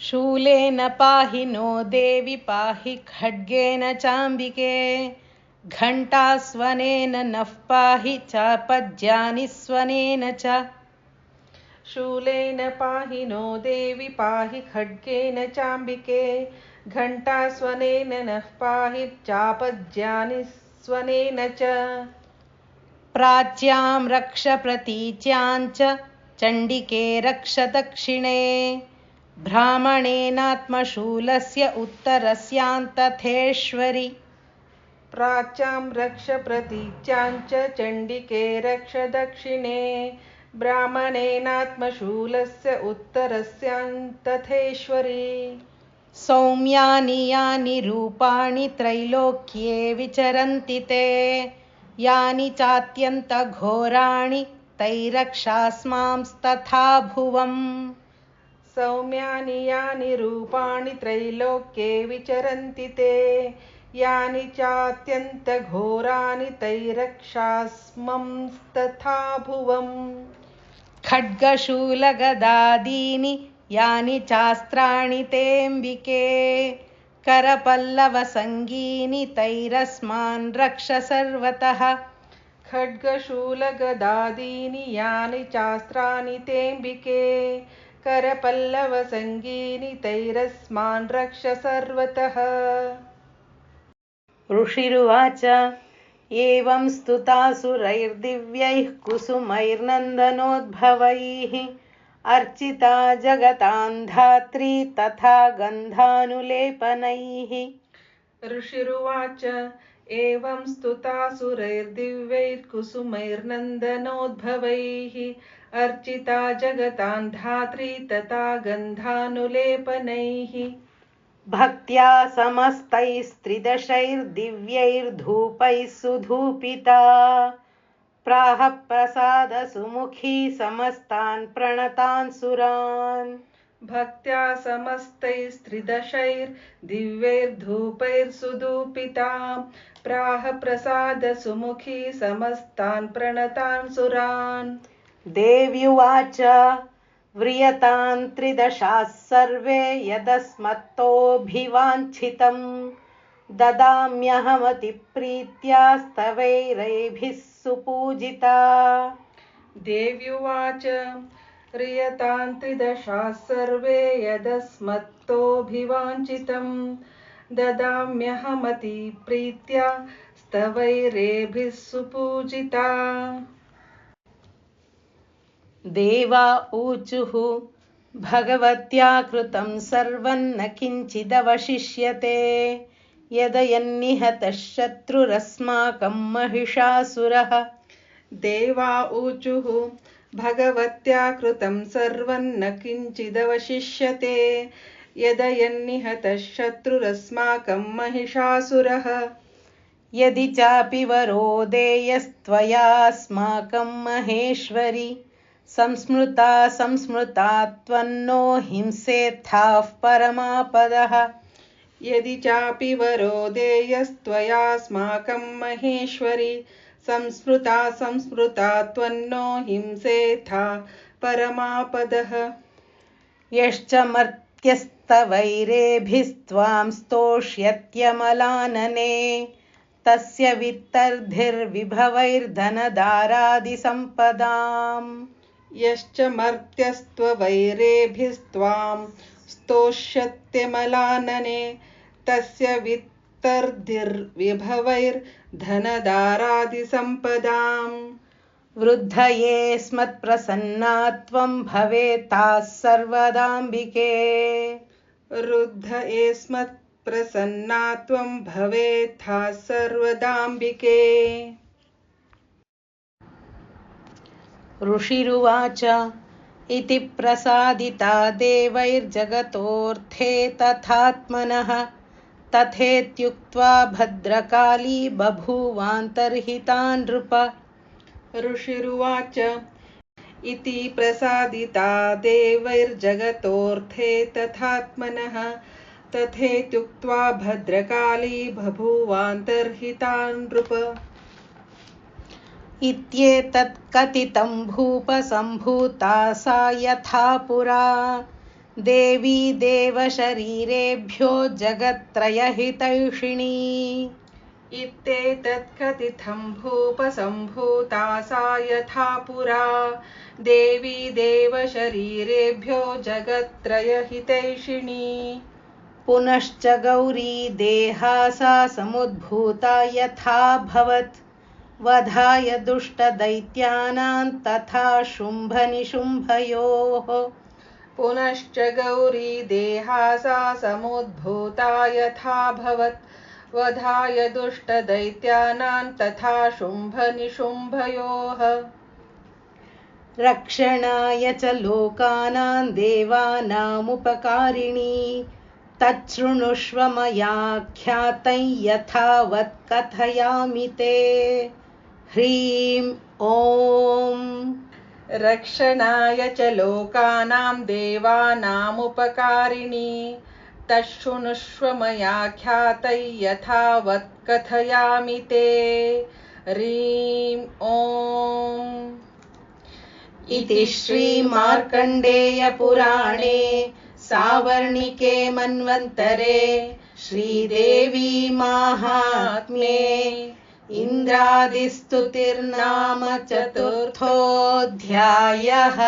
शूलेन पाहि नो देवि पाहि खड्गेन चाम्बिके घण्टास्वनेन नः पाहि चापद्यानि स्वनेन च। शूलेन पाहि नो देवि पाहि खड्गेन चाम्बिके घण्टास्वनेन नः पाहि चापद्यानि स्वनेन च। प्राच्यां रक्ष प्रतीच्याञ्च चण्डिके रक्ष दक्षिणे ब्राह्मणेनात्मशूलस्य उत्तरस्यान्तथेश्वरि। प्राच्यां रक्ष प्रतीच्याञ्च चण्डिके रक्ष दक्षिणे। ब्राह्मणेनात्मशूलस्य उत्तरस्यान्तथेश्वरी। सौम्यानि यानि रूपाणि त्रैलोक्ये विचरन्ति ते। यानि चात्यन्तघोराणि तैरक्षास्मांस्तथा भुवम् सौम्यानि यानि रूपाणि त्रैलोक्ये विचरन्ति ते। यानि चात्यन्तघोराणि तैरक्षास्मंस्तथा भुवम्। खड्गशूलगदादीनि यानि चास्त्राणि तेऽम्बिके। करपल्लवसङ्गीनि तैरस्मान् रक्ष सर्वतः। खड्गशूलगदादीनि यानि चास्त्राणि तेऽम्बिके करपल्लवसङ्गीनि तैरस्मान् रक्ष सर्वतः। ऋषिरुवाच एवं स्तुतासुरैर्दिव्यैः कुसुमैर्नन्दनोद्भवैः अर्चिता जगतां धात्री तथा गन्धानुलेपनैः। ऋषिरुवाच एवं स्तुतासुरैर्दिव्यैर्कुसुमैर्नन्दनोद्भवैः अर्चिता जगतां धात्री तथा गन्धानुलेपनैः। भक्त्या समस्तैस्त्रिदशैर्दिव्यैर्धूपैः सुधूपिता। प्राह प्रसादसुमुखी समस्तान् प्रणतान् सुरान् भक्त्या समस्तैस्त्रिदशैर्दिव्यैर्धूपैर्सुधूपिता प्राह प्रसादसुमुखी समस्तान् प्रणतान् सुरान्। देव्युवाच व्रियतां त्रिदशाः सर्वे यदस्मत्तोऽभिवाञ्छितं। ददाम्यहमतिप्रीत्या स्तवैरेभिः सुपूजिता। देव्युवाच व्रियतां त्रिदशाः सर्वे यदस्मत्तोऽभिवाञ्छितं। ददाम्यहमतिप्रीत्या स्तवैरेभिः सुपूजिता। देवा ऊचुः भगवत्या कृतं सर्वं न किञ्चिदवशिष्यते। यदयन्निहतः शत्रुरस्माकं महिषासुरः। देवा ऊचुः भगवत्या कृतं सर्वं न किञ्चिदवशिष्यते। यदयन्निहतः शत्रुरस्माकं महिषासुरः। यदि चापि वरो देयस्त्वयास्माकं महेश्वरि संस्मृता संस्मृता त्वन्नो हिंसेत्थाः परमापदः। यदि चापि वरो देयस्त्वयास्माकं महेश्वरि संस्मृता संस्मृता त्वन्नो हिंसेथा परमापदः। यश्च मर्त्यस्तवैरेभिस्त्वां स्तोष्यत्यमलानने। तस्य वित्तर्धिर्विभवैर्धनदारादिसम्पदाम्। यश्च मर्त्यस्त्ववैरेभिस्त्वां स्तोष्यत्यमलानने। तस्य वित्तर्धिर्विभवैर्धनदारादिसम्पदाम् वृद्धये स्मत्प्रसन्ना त्वं भवेत्ताः सर्वदाम्बिके। रुद्ध एस्मत्प्रसन्ना त्वं भवेत्था सर्वदाम्बिके। ऋषिरुवाच इति प्रसादिता देवैर्जगतोऽर्थे तथात्मनः तथेत्युक्त्वा भद्रकाली बभूवान्तर्हिता नृप। ऋषिरुवाच, इति प्रसादिता देवैर्जगतोऽर्थे तथात्मनः। तथेत्युक्त्वा भद्रकाली बभूवान्तर्हिता नृप। इत्येतत् कथितं भूपसम्भूता सा यथा पुरा। देवी देवशरीरेभ्यो जगत्त्रयहितैषिणी। इत्येतत्कथितं भूपसम्भूता सा यथा पुरा। देवी देवशरीरेभ्यो जगत्त्रयहितैषिणी। पुनश्च गौरी देहा सा समुद्भूता यथाभवत् वधाय दुष्टदैत्यानां तथा शुम्भनिशुम्भयोः पुनश्च गौरी देहा सा समुद्भूता यथाभवत् वधाय दुष्टदैत्यानां तथा शुम्भनिशुम्भयोः। रक्षणाय च लोकानां देवानामुपकारिणी। तच्छृणुष्व मयाख्यातं यथावत् कथयामि ते। ह्रीं ॐ रक्षणाय च लोकानां देवानामुपकारिणी। तच्छृणुष्व मया ख्यातै यथावत् कथयामि ते। ह्रीं ॐ इति श्रीमार्कण्डेयपुराणे सावर्णिके मन्वन्तरे श्रीदेवी माहात्म्ये इन्द्रादिस्तुतिर्नाम चतुर्थोऽध्यायः